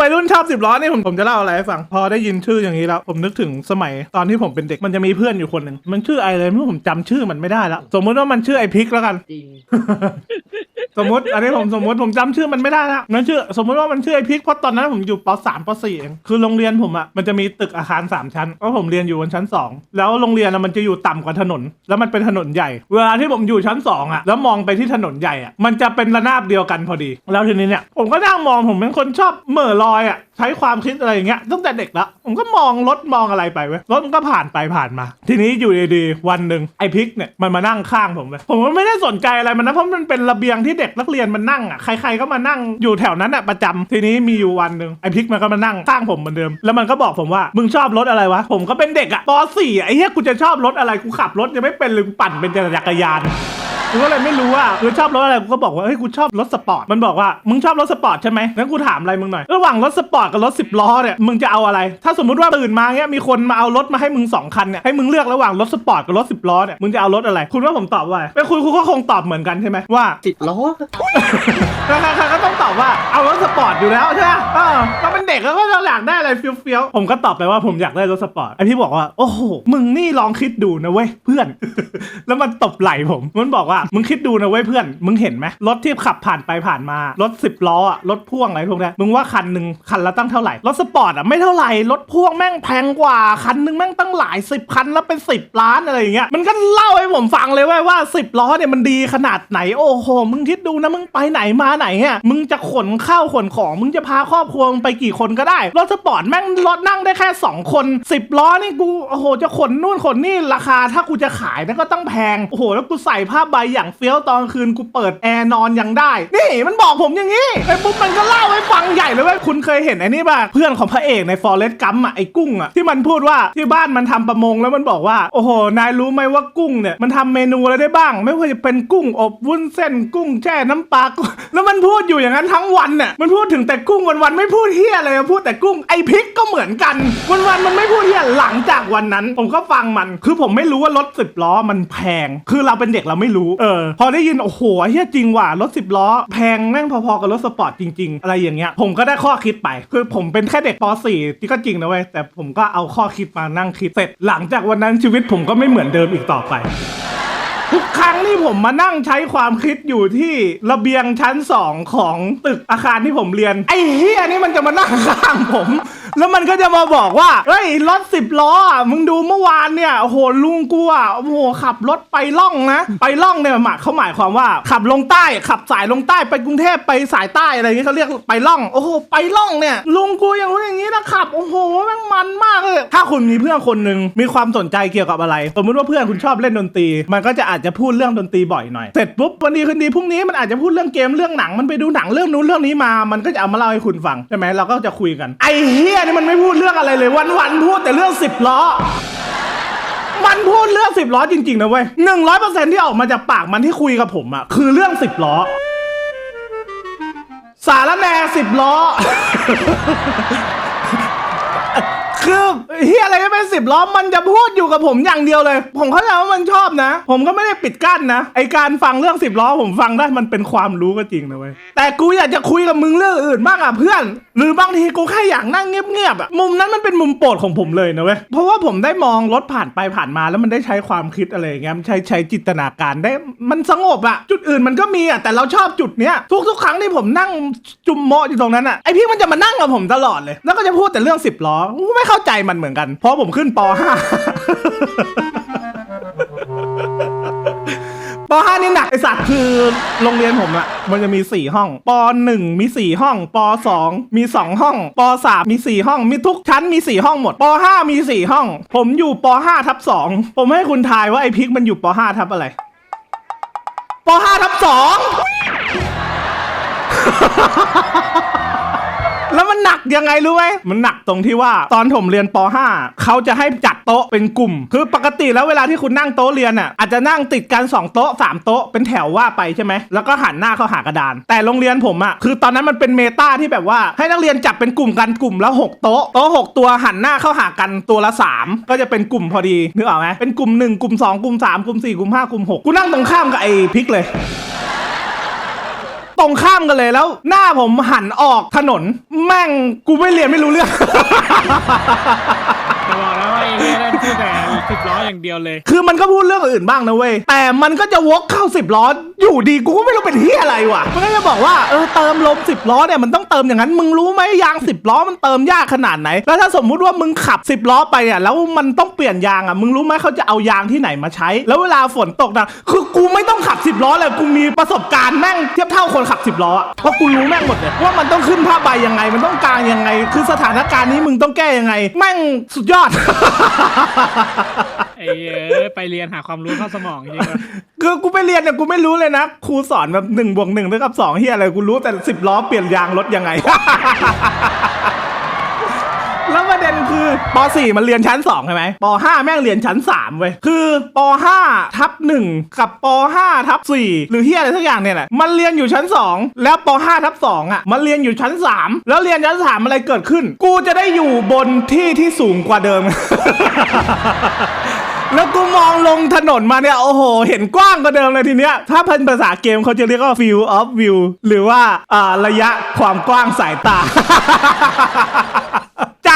วัยรุ่นชอบสิบล้อนี่ผมผมจะเล่าอะไรให้ฟัง พอได้ยินชื่ออย่างนี้แล้ว ผมนึกถึงสมัยตอนที่ผมเป็นเด็กมันจะมีเพื่อนอยู่คนหนึ่งมันชื่อไอเลยไม่รู้ผมจำชื่อมันไม่ได้แล้วสมมุติว่ามันชื่อไอพิกแล้วกัน จริง สมมติอันนี้ผมสมมติผมจำชื่อมันไม่ได้ละนั่นชื่อสมมติว่ามันชื่อไอพิกเพราะตอนนั้นผมอยู่ปสามปสี่เองคือโรงเรียนผมอะมันจะมีตึกอาคารสามชั้นเพราะผมเรียนอยู่บนชั้นสองแล้วโรงเรียนอะมันจะอยู่ต่ำกว่าถนน แล้วมันเป็นถนนใหญ่ เวลาที่ผมอยู่ชั้นสองอะแล้วมองไปที่ถนนใหญ่อะมันจะเป็นระนาบเดียวกันพอดี แล้วทีนี้เนี่ยผมก็นั่งมองผมเป็นคนชอบเหม่อลอยอะใช้ความคิดอะไรอย่างเงี้ยตั้งแต่เด็กแล้วผมก็มองรถมองอะไรไปเว้ยรถมันก็ผ่านไปผ่านมา ทีนี้อยู่ดีๆวันหนึ่งไอพิกเนี่ยมันมานั่งข้างผมเลยผมก็ไม่ได้สนใจอะไรมันนะเพราะมันเป็นระเบียงที่เด็กนักเรียนมันนั่งอะใครๆก็มานั่งอยู่แถวนั้นอะประจำทีนี้มีอยู่วันหนึ่งไอพิกมันก็มานั่งข้างผมเหมือนเดิม แล้วมันก็บอกผมว่ามึงชอบรถอะไรวะ ผมก็เป็นเด็กอะป .4 อะไอ้เหี้ยกูจะชอบรถอะไรกูขับรถยังไม่เป็นเลยกูปั่นเป็นจักรยาน กูก็เลยไม่รู้ว่ากูชอบรถอะไรกูก็บอกว่าเฮ้ยกูชอบรถสปอร์ตมันบอกว่ามึงชอบรถสปอร์ตใช่ไหมงั้นกูถามอะไรมึงหน่อยระหว่างรถสปอร์ตกับรถสิบล้อเนี่ยมึงจะเอาอะไร ถ้าสมมติว่าตื่นมาเนี้ยมีคนมาเอารถมาให้มึงสองคันเนี่ยให้มึงเลือกระหว่างรถสปอร์ตกับรถสิบล้อเนี่ยมึงจะเอารถอะไร คุณว่าผมตอบว่าอะไรเป็นคุณคุณก็คงตอบเหมือนกันใช่ไหมว่าสิบล้อใครๆก็ต้องตอบว่าเอารถสปอร์ตอยู่แล้วใช่ไหมเออเราเป็นเด็กแล้วก็อยากได้อะไรเฟี้ยวๆผมก็ตอบไปว่าผมอยากได้รถสปอร์ตไอพี่บอกว่าโอ้โหมึงนี่ลองคิดดูนะเว้ยเพื่อน แล้วมันตบไหล่ผมมันบอกว่ามึงคิดดูนะเว้ยเพื่อน มึงเห็นไหมรถที่ขับผ่านไปผ่านมา รถสิบล้ออะรถพ่วงอะไรพวกนี้มึงว่าคันหนึ่งคันละตั้งเท่าไหร่ รถสปอร์ตอะไม่เท่าไหร่ รถพ่วงแม่งแพงกว่า คันหนึ่งแม่งตั้งหลายสิบคันแล้วเป็นสิบล้านอะไรอย่างเงี้ย มันก็เล่าให้ผมฟังเลยว่าว่าสิบล้อเนี่ยมันดีขนาดไหน โอ้โห มึงคิดดูนะ มึงไปไหนมาไหนอะมึงจะขนข้าวขนของ มึงจะพาครอบครัวไปกี่คนก็ได้ รถสปอร์ตแม่งรถนั่งได้แค่สองคนสิบล้อนี่กู โอ้โห จะขนนู่นขนนี่ ราคาถ้ากูจะขายนะก็ต้องแพง โอ้โห แล้วกูใส่ผ้าใบอย่างเฟี้ยวตอนคืนกูเปิดแอร์นอนยังได้ นี่มันบอกผมอย่างนี้ไอ้ปุ๊บมันก็เล่าให้ฟังใหญ่เลยเว่าคุณเคยเห็นไอ้นี่ป่ะเพื่อนของพระเอกในฟอร์เรสต์กัมอะไอ้กุ้งอะที่มันพูดว่าที่บ้านมันทำประมงแล้วมันบอกว่า โอ้โหนายรู้ไหมว่ากุ้งเนี่ยมันทำเมนูอะไรได้บ้าง ไม่ว่าจะเป็นกุ้งอบวุ้นเส้นกุ้งแช่น้ำปลาแล้วมันพูดอยู่อย่างนั้นทั้งวันเนี่ยมันพูดถึงแต่กุ้งวันวันๆไม่พูดเฮียเลยพูดแต่กุ้งไอ้พริกก็เหมือนกันวันวันๆมันไม่พูดเฮียหลังจากวันนั้น ผมก็ฟังมัน คือผมไม่รู้ว่ารถสิบล้อมันแพง คือเราเป็นเด็กเราไม่รู้เออ พอได้ยิน โอ้โหเฮียจริงว่ะ รถสิบล้อ แพงแม่งพอๆกับรถสปอร์ตจริง ๆ อะไรอย่างเงี้ย ผมก็ได้ข้อคิดไป คือผมเป็นแค่เด็กป .4 ที่ก็จริงนะเว้ย แต่ผมก็เอาข้อคิดมานั่งคิดเสร็จ หลังจากวันนั้นชีวิตผมก็ไม่เหมือนเดิมอีกต่อไป ทุกครั้งที่ผมมานั่งใช้ความคิดอยู่ที่ระเบียงชั้นสองของตึกอาคารที่ผมเรียน ไอ้เฮียนี่มันจะมานั่งข้างผม แล้วมันก็จะมาบอกว่าเฮ้ยรถสิบล้ออะมึงดูเมื่อวานเนี่ยโอ้โหลุงกูอะโอ้โหขับรถไปล่องนะ ไปล่องเนี่ยหมายเขาหมายความว่า ขับลงใต้ขับสายลงใต้ไปกรุงเทพไปสายใต้อะไรอย่างเงี้ยเขาเรียกไปล่องโอ้โหไปล่องเนี่ยลุงกูอย่างนู้นอย่างนี้นะขับโอ้โหแม่งมันมากเลยถ้าคุณมีเพื่อนคนหนึ่งมีความสนใจเกี่ยวกับอะไรสมมติว่าเพื่อนคุณชอบเล่นดนตรี มันก็จะอาจจะพูดเรื่องดนตรีบ่อยหน่อย เสร็จปุ๊บวันดีคืนดีพรุ่งนี้มันอาจจะพูดเรื่องเกมเรื่องหนังมันไปดูหนังเรื่องนู้นเรื่องนี้มา มันก็จะเอามาเล่าให้คุณฟังใช่ไหมเราก็จะคุยกัน ไอ้เฮียนี่มันไม่พูดเรื่องอะไรเลย วันวันๆพูดแต่เรื่องสิบล้อมันพูดเรื่องสิบล้อจริงๆนะเว้ยหนึ่งร้อยเปอร์เซ็นที่ออกมาจากปากมันที่คุยกับผมอะคือเรื่องสิบล้อสารแน่สิบล้อ คือเฮียอะไรก็เป็นสิบล้อมันจะพูดอยู่กับผมอย่างเดียวเลย ผมเข้าใจว่ามันชอบนะ ผมก็ไม่ได้ปิดกั้นนะ ไอการฟังเรื่องสิบล้อผมฟังได้มันเป็นความรู้ก็จริงนะเว้ย แต่กูอยากจะคุยกับมึงเรื่องอื่นบ้างอะเพื่อน หรือบางทีกูแค่อยากนั่งเงียบๆอะ มุมนั้นมันเป็นมุมโปรดของผมเลยนะเว้ย เพราะว่าผมได้มองรถผ่านไปผ่านมาแล้วมันได้ใช้ความคิดอะไรอย่างเงี้ยใช้ใช้จินตนาการได้ มันสงบอะ จุดอื่นมันก็มีอะ แต่เราชอบจุดเนี้ยทุกๆ ครั้งที่ผมนั่งจุ่มโมอยู่ตรงนั้นอะ ไอพี่มันจะมานั่งกับผมตลอดเลย แล้วก็จะพูดแต่เรื่องสิบล้อไม่เเข้าใจมันเหมือนกัน เพราะผมขึ้นป .5 ป .5 นี่หนักไอสัตว์คือโรงเรียนผมอะมันจะมี 4 ห้องป .1 มี 4 ห้องป .2 มี 2 ห้องป .3 มี 4 ห้อง มีทุกชั้นมี 4 ห้องหมดป .5 มี 4 ห้อง ผมอยู่ป .5 ทับ2ผมให้คุณทายว่าไอพิกมันอยู่ป .5 ทับอะไรป .5 ทับ2 หนักยังไงรู้ไหมมันหนักตรงที่ว่าตอนผมเรียนป .5 เขาจะให้จัดโต๊ะเป็นกลุ่ม คือปกติแล้วเวลาที่คุณนั่งโต๊ะเรียนอะอาจจะนั่งติดกัน 2 โต๊ะ 3 โต๊ะเป็นแถวว่าไปใช่ไหมแล้วก็หันหน้าเข้าหากระดาน แต่โรงเรียนผมอะคือตอนนั้นมันเป็นเมตาที่แบบว่าให้นักเรียนจับเป็นกลุ่มกันกลุ่มละหกโต๊ะโต๊ะหกตัวหันหน้าเข้าหากันตัวละสามก็จะเป็นกลุ่มพอดีนึกออกไหมเป็นกลุ่มหนึ่งกลุ่มสองกลุ่มสามกลุ่มสี่กลุ่มห้ากลุ่มหกกูนั่งตรงข้ามกับไอ้พิกเลย ตรงข้ามกันเลยแล้ว หน้าผมหันออกถนน แม่งกูไม่เรียนไม่รู้เรื่อง จะบอกแล้วว่าไอ้เหี้ยนั่น พูดแต่สิบล้ออย่างเดียวเลย คือมันก็พูดเรื่องอื่นบ้างนะเว้ย แต่มันก็จะวกเข้าสิบล้อ อยู่ดีกูก็ไม่รู้เป็นเฮียอะไรวะมันก็จะบอกว่าเออเติมลมสิบล้อเนี่ยมันต้องเติมอย่างนั้น มึงรู้ไหมยางสิบล้อมันเติมยากขนาดไหน แล้วถ้าสมมุติว่ามึงขับสิบล้อไปเนี่ยแล้วมันต้องเปลี่ยนยางอะ มึงรู้ไหมเขาจะเอายางที่ไหนมาใช้ แล้วเวลาฝนตกนะคือกูไม่ต้องขับสิบล้อเลยกูมีประสบการณ์แม่งเทียบเท่าคนขับสิบล้อเพราะกูรู้แม่งหมดเลยว่ามันต้องขึ้นผ้าใบยังไง มันต้องกางยังไง คือสถานการณ์นี้มึงต้องแก้ยังไง แม่งสุดยอดไอ้เอ้ยไปเรียนหาความรู้เข้าสมองจริงๆคือกูไปเรียนเนี่ยกูไม่รู้เลยนะครูสอนแบบหนึ่งบวกหนึ่งเท่ากับสองเฮียอะไรกูรู้แต่สิบล้อเปลี่ยนยางรถยังไง แล้วประเด็นคือป .4 มันเรียนชั้น2ใช่ไหมป .5 แม่งเรียนชั้น3เว้ยคือป .5 ทับ1กับป .5 ทับ4หรือเฮียอะไรสักอย่างเนี่ยแหละมันเรียนอยู่ชั้น 2 แล้วป .5 ทับ2อะมันเรียนอยู่ชั้น 3 แล้วเรียนชั้น 3 อะไรเกิดขึ้น กูจะได้อยู่บนที่ที่สูงกว่าเดิมแล้วกูมองลงถนนมาเนี่ย โอ้โห เห็นกว้างกว่าเดิมเลยทีเนี้ย ถ้าเป็นภาษาเกมเขาจะเรียกว่า field of view หรือว่าอ่าระยะความกว้างสายตา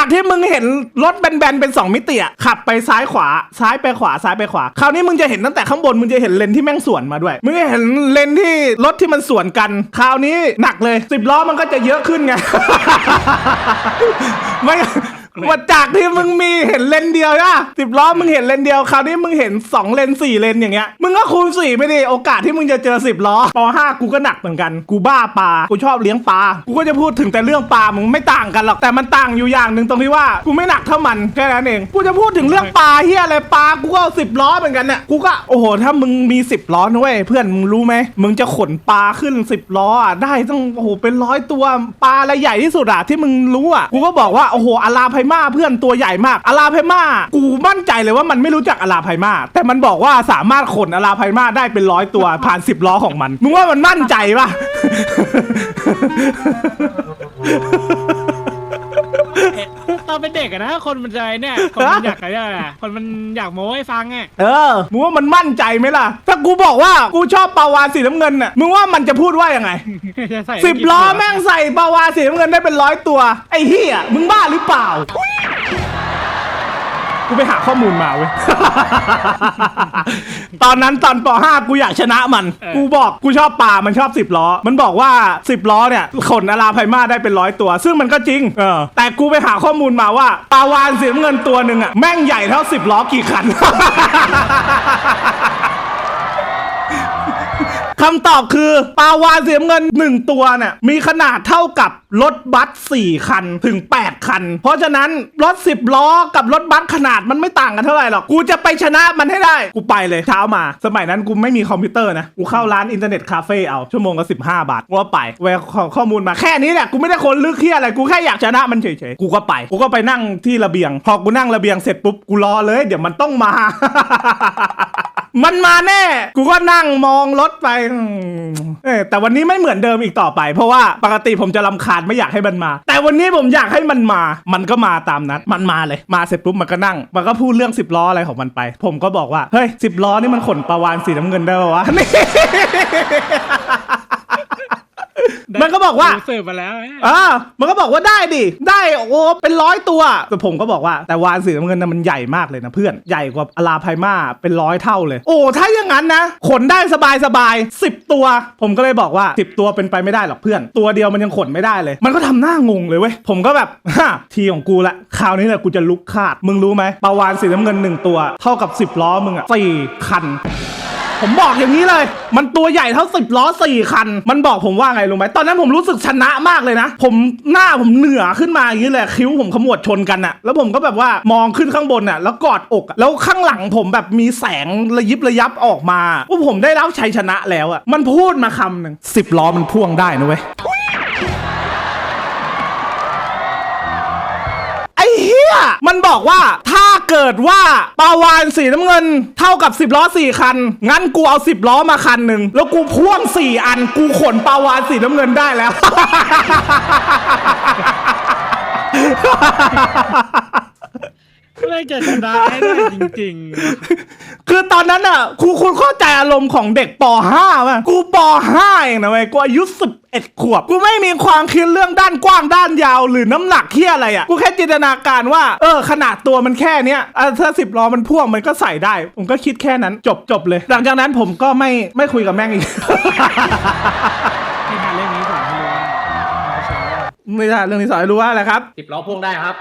จากที่มึงเห็นรถแบนๆเป็น 2 มิติอะขับไปซ้ายขวา ซ้ายไปขวาซ้ายไปขวา คราวนี้มึงจะเห็นตั้งแต่ข้างบนมึงจะเห็นเลนที่แม่งสวนมาด้วย มึงจะเห็นเลนที่รถที่มันสวนกัน คราวนี้หนักเลยสิบล้อมันก็จะเยอะขึ้นไง ไม่ ว่าจากที่มึงมีเห็นเลนเดียวนะสิบล้อมึงเห็นเลนเดียวคราวนี้มึงเห็นสองเลนสี่เลนอย่างเงี้ยมึงก็คูณสี่ไปดิโอกาสที่มึงจะเจอสิบล้อปห้ากูก็หนักเหมือนกันกูบ้าปลากูชอบเลี้ยงปลากูก็จะพูดถึงแต่เรื่องปลามึงไม่ต่างกันหรอกแต่มันต่างอยู่อย่างหนึ่งตรงที่ว่ากูไม่หนักเท่ามันแค่นั้นเองกูจะพูดถึงเรื่องปลาเฮียอะไรปลากูก็สิบล้อเหมือนกันเนี่ยกูก็โอ้โหถ้ามึงมีสิบล้อนะเว้ยเพื่อนมึงรู้ไหมมึงจะขนปลาขึ้นสิบล้ออะได้ต้องโอ้โหเป็นร้อยตัวปลาอะไรใหญ่ที่สุดอะที่มึงรู้อะกูก็บอกว่าโอ้โหอาราไพมาเพื่อนตัวใหญ่มากอลาไพมากูมั่นใจเลยว่ามันไม่รู้จักอลาไพมาแต่มันบอกว่าสามารถขนอลาไพมาได้เป็นร้อยตัวผ่านสิบล้อของมันมึงว่ามันมั่นใจปะ ตอนเป็นเด็กอะนะ คนมันใจเนี่ยคนมันอยากอะไรอะคนมันอยากโม้ให้ฟังอะเออมึงว่ามันมั่นใจไหมล่ะ ถ้ากูบอกว่ากูชอบปลาวานสีน้ำเงินน่ะมึงว่ามันจะพูดว่ายังไงจะใส่สิบล้อแม่งใส่ปลาวานสีน้ำเงินได้เป็นร้อยตัวไอ้เฮียมึงบ้าหรือเปล่า กูไปหาข้อมูลมาเว้ย ตอนนั้นตอนป .5 กูอยากชนะมันกูบอกกูชอบปลามันชอบ 10 ล้อ มันบอกว่า 10 ล้อเนี่ยขนอาราไพมาได้เป็นร้อยตัว ซึ่งมันก็จริง เออ แต่กูไปหาข้อมูลมาว่าปลาวานสีน้ำเงินตัวหนึ่งอะแม่งใหญ่เท่า 10 ล้อกี่คัน คำตอบคือปลาวานสีน้ำเงิน 1 ตัวเนี่ยมีขนาดเท่ากับรถบัส4คันถึง 8 คัน เพราะฉะนั้นรถ 10 ล้อกับรถบัสขนาดมันไม่ต่างกันเท่าไหร่หรอก กูจะไปชนะมันให้ได้ กูไปเลยเช้ามา สมัยนั้นกูไม่มีคอมพิวเตอร์นะ กูเข้าร้านอินเทอร์เน็ตคาเฟ่เอาชั่วโมงละ15 บาทกูก็ไปแวะขอข้อมูลมาแค่นี้แหละกูไม่ได้คนลึกเฮียอะไรกูแค่อยากชนะมันเฉยๆกูก็ไป กูก็ไปนั่งที่ระเบียง พอกูนั่งระเบียงเสร็จปุ๊บกูรอเลย เดี๋ยวมันต้องมา มันมาแน่ กูก็นั่งมองรถไปเออแต่วันนี้ไม่เหมือนเดิมอีกต่อไป เพราะว่าปกติผมจะลำคาญไม่อยากให้มันมา แต่วันนี้ผมอยากให้มันมา มันก็มาตามนัด มันมาเลย มาเสร็จปุ๊บมันก็นั่ง มันก็พูดเรื่องสิบล้ออะไรของมันไป ผมก็บอกว่า เฮ้ยสิบล้อนี่มันขนปลาวานสีน้ำเงินได้ปะวะนี่ มันก็บอกว่าสืบมาแล้วอ่ามันก็บอกว่าได้ดิ ได้โอ้เป็นร้อยตัว แต่ผมก็บอกว่าแต่วานสีน้ำเงินนะมันใหญ่มากเลยนะเพื่อน ใหญ่กว่าอลาไพมาเป็นร้อยเท่าเลย โอ้ถ้าอย่างนั้นนะ ขนได้สบายสบายสิบตัว ผมก็เลยบอกว่าสิบตัวเป็นไปไม่ได้หรอกเพื่อน ตัวเดียวมันยังขนไม่ได้เลย มันก็ทำหน้างงเลยเว้ย ผมก็แบบฮ่าทีของกูละ คราวนี้แหละกูจะลุกคาด มึงรู้ไหมปลาวานสีน้ำเงินหนึ่งตัว เท่ากับสิบล้อมึงอะสี่คัน ผมบอกอย่างนี้เลย มันตัวใหญ่เท่าสิบล้อสี่คัน มันบอกผมว่าไงรู้ไหมตอนนั้นผมรู้สึกชนะมากเลยนะ ผมหน้าผมเหนือขึ้นมาอย่างนี้เลยคิ้วผมขมวดชนกันอะแล้วผมก็แบบว่ามองขึ้นข้างบนอะแล้วกอดอกแล้วข้างหลังผมแบบมีแสงระยิบระยับออกมาว่าผมได้รับชัยชนะแล้วอะมันพูดมาคำหนึ่งสิบล้อมันพ่วงได้นะเว้ย มันบอกว่าถ้าเกิดว่าปลาวานสีน้ำเงิน เท่ากับ 10ล้อ4คัน งั้นกูเอา 10ล้อมาคันหนึ่งแล้วกูพ่วง 4 อันกูขนปลาวานสีน้ำเงินได้แล้ว แม่ไม่จะชนะให้ได้จริงๆ คือตอนนั้นอะครูคุณเข้าใจอารมณ์ของเด็กป .5 ป่ะกูป .5 เองนะเว้ยกูอายุ11ขวบ กูไม่มีความคิดเรื่องด้านกว้างด้านยาว หรือน้ำหนักเที่ยอะไรอะ กูแค่จินตนาการว่า เออ ขนาดตัวมันแค่เนี้ยอะถ้าสิบล้อมันพ่วงมันก็ใส่ได้ ผมก็คิดแค่นั้นจบจบเลย หลังจากนั้นผมก็ไม่ไม่คุยกับแม่งอีกที่ทานเรื่องนี้สอนให้รู้ว่าเอาชนะไม่ได้เรื่องนี้สอนให้รู้ว่าอะไรครับสิบล้อพ่วงได้ครับ